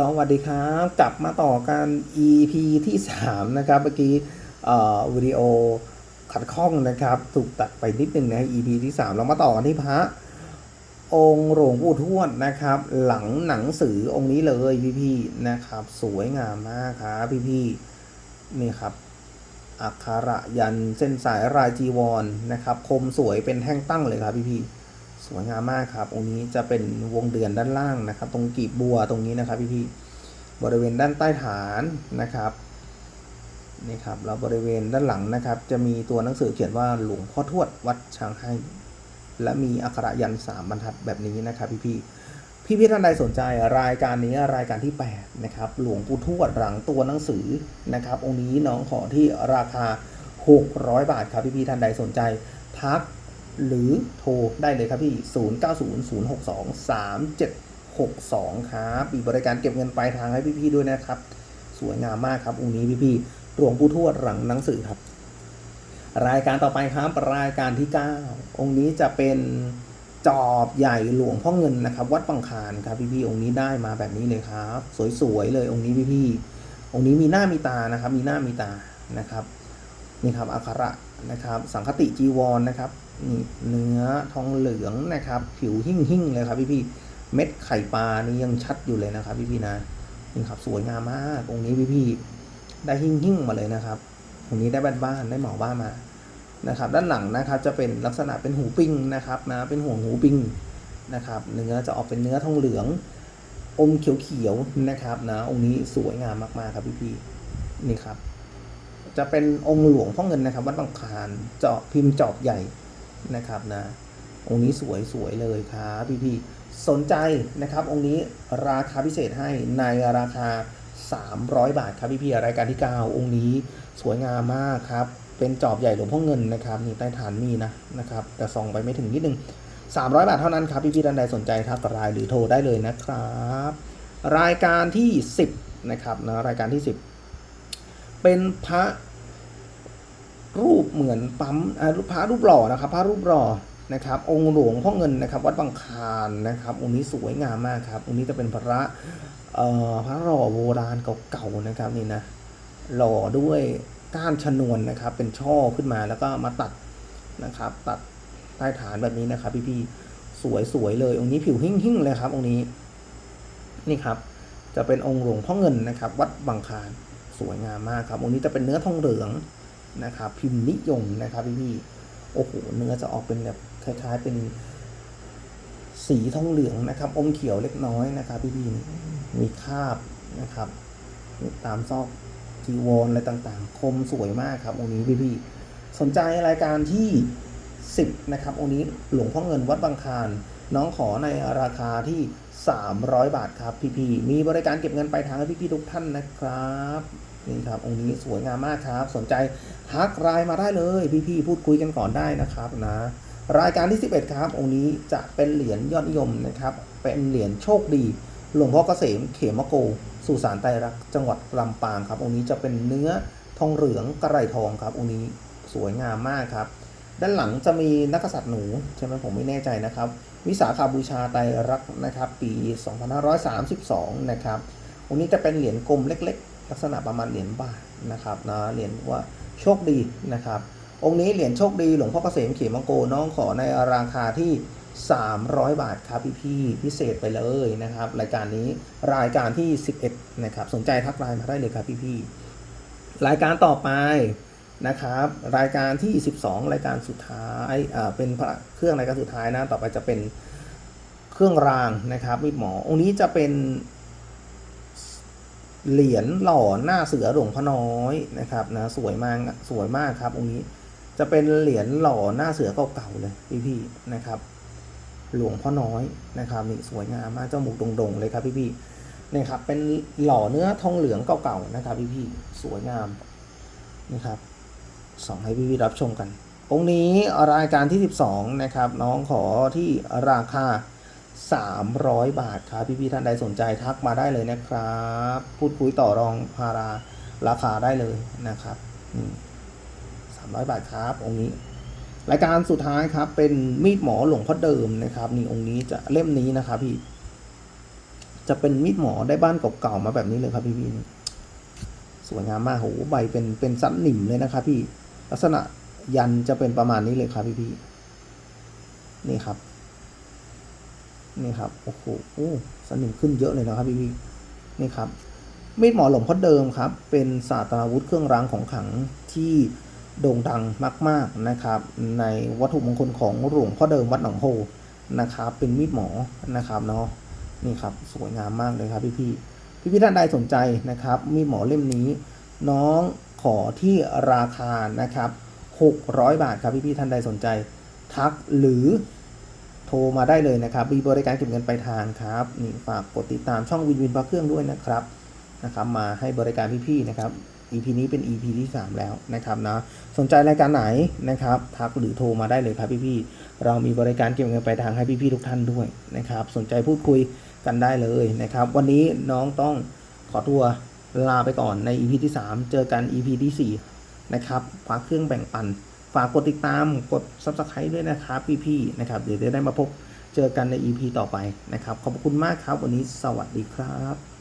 สวัสดีครับกลับมาต่อกัน EP ที่ 3 นะครับ เมื่อกี้วิดีโอขัดข้องนะครับ ถูกตัดไปนิดนึงนะ EP ที่ 3 เรามาต่อกันที่พระ องค์หลวงปู่ทวดนะครับ หลังหนังสือองค์นี้เลยพี่ๆนะครับ สวยงามมากครับพี่ๆนี่ครับอักขระยันเส้นสายรายจีวรนะครับ คมสวยเป็นแท่งตั้งเลยครับพี่ๆ สวยงามมากครับ องค์นี้จะเป็นวงเดือนด้านล่างนะครับ ตรงกีบบัวตรงนี้นะครับพี่ๆบริเวณด้านใต้ฐานนะครับนี่ครับแล้วบริเวณด้านหลังนะครับ จะมีตัวหนังสือเขียนว่าหลวงพ่อทวดวัดช้างให้ และมีอักขระยันสามบรรทัดแบบนี้นะครับพี่พี่ๆพี่พี่ท่านใดสนใจรายการนี้รายการที่8นะครับหลวงปู่ทวดหลังตัวหนังสือนะครับ องค์นี้น้องขอที่ราคา 600 บาทครับพี่พี่ท่านใดสนใจทัก หรือโทรได้เลยครับพี่ 0900623762 ครับมีบริการเก็บเงินปลายทางให้พี่ๆด้วยนะครับ สวยงามมากครับองค์นี้พี่ๆหลวงปู่ทวดหลังหนังสือครับ รายการต่อไปครับรายการที่ 9 องค์นี้จะเป็นจอบใหญ่หลวงพ่อเงินนะครับ วัดปังคารครับพี่ๆองค์นี้ได้มาแบบนี้เลยครับ สวยๆเลยองค์นี้พี่ๆองค์นี้มีหน้ามีตานะครับ มีหน้ามีตานะครับ นี่ครับอักขระนะครับ สังคติจีวรนะครับนี่เนื้อทองเหลืองนะครับ ผิวหิ่งหิ่งเลยครับพี่พี่เม็ดไข่ปลานี่ยังชัดอยู่เลยนะครับ พี่พี่นะนี่ครับสวยงามมากองค์นี้พี่พี่ได้หิ่งหิ่งมาเลยนะครับองค์นี้ได้บ้านบ้านๆได้หมอบ้านมานะครับ ด้านหลังนะครับจะเป็นลักษณะเป็นหูปิ้งนะครับนะเป็นห่วงหูปิ้งนะครับเนื้อจะออกเป็นเนื้อทองเหลือง อมเขียวๆนะครับนะองค์นี้สวยงามมากๆครับพี่พี่นี่ครับ จะเป็นองค์หลวงพ่อเงินนะครับวัดบางคานเจาะพิมพ์จอบใหญ่นะครับนะองค์นี้สวยสวยๆเลยครับพี่พี่ๆสนใจนะครับ องค์นี้ราคาพิเศษให้ในราคา 300 บาทครับพี่พี่ๆรายการที่ 9 องค์นี้สวยงามมากครับ เป็นจอบใหญ่หลวงพ่อเงินนะครับนี่ใต้ฐานมีนะนะครับ แต่ส่องไปไม่ถึงนิดนึง 300 บาทเท่านั้นครับพี่พี่ๆท่านใดสนใจทักไลน์หรือโทรได้เลยนะครับ รายการที่ 10นะครับนะรายการที่ 10 เป็นพระ รูปเหมือนปั๊มอ่ารูปพระรูปหล่อนะครับพระรูปหล่อนะครับ องค์หลวงพ่อเงินนะครับ วัดบางคารนะครับ องค์นี้สวยงามมากครับองค์นี้จะเป็นพระเอ่อพระหล่อโบราณเก่าๆนะครับนี่นะหล่อด้วยก้านชนวนนะครับ เป็นช่อขึ้นมาแล้วก็มาตัดนะครับ ตัดใต้ฐานแบบนี้นะครับ พี่ๆสวยๆเลย องค์นี้ผิวหิ่งๆเลยครับ องค์นี้นี่ครับ จะเป็นองค์หลวงพ่อเงินนะครับ วัดบางคารสวยงามมากครับ องค์นี้จะเป็นเนื้อทองเหลือง นะครับพิมพ์นิยมนะครับพี่พี่ๆโอ้โหเนื้อจะออกเป็นแบบคล้ายๆเป็นสีทองเหลืองนะครับอมเขียวเล็กน้อยนะครับพี่พี่ๆมีคาบนะครับตามซอกจีวรอะไรต่างๆ คมสวยมากครับองค์นี้พี่พี่ๆสนใจรายการที่ 10 นะครับองค์นี้หลวงพ่อเงินวัดบางคารน้องขอในราคาที่ 300 บาทครับพี่พี่ๆมีบริการเก็บเงินปลายทางให้พี่พี่ๆทุกท่านนะครับ นี่ครับองค์นี้สวยงามมากครับ สนใจทักไลน์มาได้เลย พี่ๆพูดคุยกันก่อนได้นะครับนะรายการที่ 11 ครับ องค์นี้จะเป็นเหรียญยอดนิยมนะครับ เป็นเหรียญโชคดี หลวงพ่อเกษมเขมโก สุสานไตรรักจังหวัดลำปางครับ องค์นี้จะเป็นเนื้อทองเหลืองกระไรทองครับ องค์นี้สวยงามมากครับ ด้านหลังจะมีนักษัตริย์หนูใช่ไหมผมไม่แน่ใจนะครับ วิสาขาบูชาไตรรักนะครับ ปี 2532 นะครับ องค์นี้จะเป็นเหรียญกลมเล็ก ลักษณะประมาณเหรียญบาทนะครับนะเหรียญว่าโชคดีนะครับ องค์นี้เหรียญโชคดีหลวงพ่อเกษมเขียมังโกน้องขอในราคาที่ 300 บาทครับพี่ๆพิเศษไปเลยนะครับ รายการนี้รายการที่ 11 นะครับ สนใจทักไลน์มาได้เลยครับพี่ๆรายการต่อไปนะครับ รายการที่ 12 รายการสุดท้ายอ่าเป็นเครื่องรายการสุดท้ายนะต่อไปจะเป็นเครื่องรางนะครับมีดหมอองค์นี้จะเป็น เหรียญหล่อหน้าเสือหลวงพ่อน้อยนะครับนะสวยมากสวยมากครับองค์นี้จะเป็นเหรียญหล่อหน้าเสือเก่าๆเลยพี่ๆนะครับ หลวงพ่อน้อยนะครับนี่สวยงามมากเจ้าหมูดงๆเลยครับพี่ๆนี่ครับเป็นหล่อเนื้อทองเหลืองเก่าๆนะครับพี่ๆสวยงามนะครับส่องให้พี่ๆรับชมกันองค์นี้รายการที่ 12นะครับน้องขอที่ราคา 300 บาทครับพี่ๆท่านใดสนใจทักมาได้เลยนะครับ พูดคุยต่อรองพาราราคาได้เลยนะครับนี่300บาทครับองค์นี้ รายการสุดท้ายครับ เป็นมีดหมอหลวงพ่อเดิมนะครับ นี่องค์นี้จะเล่มนี้นะครับพี่ จะเป็นมีดหมอได้บ้านเก่าๆมาแบบนี้เลยครับพี่พี่นี่สวยงามมากโหใบเป็นเป็นสันหนิมเลยนะครับพี่ลักษณะยันจะเป็นประมาณนี้เลยครับพี่พี่นี่ครับ นี่ครับโอ้โหสนิมขึ้นเยอะเลยนะครับพี่พี่นี่ครับมีดหมอหลงพ่อเดิมครับ เป็นศาสตราวุธเครื่องรางของขลังที่โด่งดังมาก ๆนะครับ ในวัตถุมงคลของหลวงพ่อเดิมวัดหนองโพนะครับ เป็นมีดหมอนะครับเนาะนี่ครับสวยงามมากเลยครับพี่พี่พี่พี่ท่านใดสนใจนะครับ มีดหมอเล่มนี้ น้องขอที่ราคานะครับ600 บาทครับพี่พี่ท่านใดสนใจ ทักหรือ โทรมาได้เลยนะครับมีบริการเก็บเงินปลายทางครับนี่ฝากกดติดตามช่องวินวินพระเครื่องด้วยนะครับนะครับ มาให้บริการพี่ๆนะครับ EP นี้เป็น EP ที่ 3 แล้วนะครับนะสนใจรายการไหนนะครับทักหรือโทรมาได้เลยครับพี่ๆเรามีบริการเก็บเงินปลายทางให้พี่ๆทุกท่านด้วยนะครับ สนใจพูดคุยกันได้เลยนะครับ วันนี้น้องต้องขอตัวลาไปก่อนใน EP ที่ 3 เจอกัน EP ที่4นะครับฝากเครื่องแบ่งปัน ฝากกดติดตามกด Subscribe ด้วยนะครับพี่ๆนะครับ เดี๋ยวจะได้มาพบเจอกันใน EP ต่อไปนะครับ ขอบคุณมากครับ วันนี้สวัสดีครับ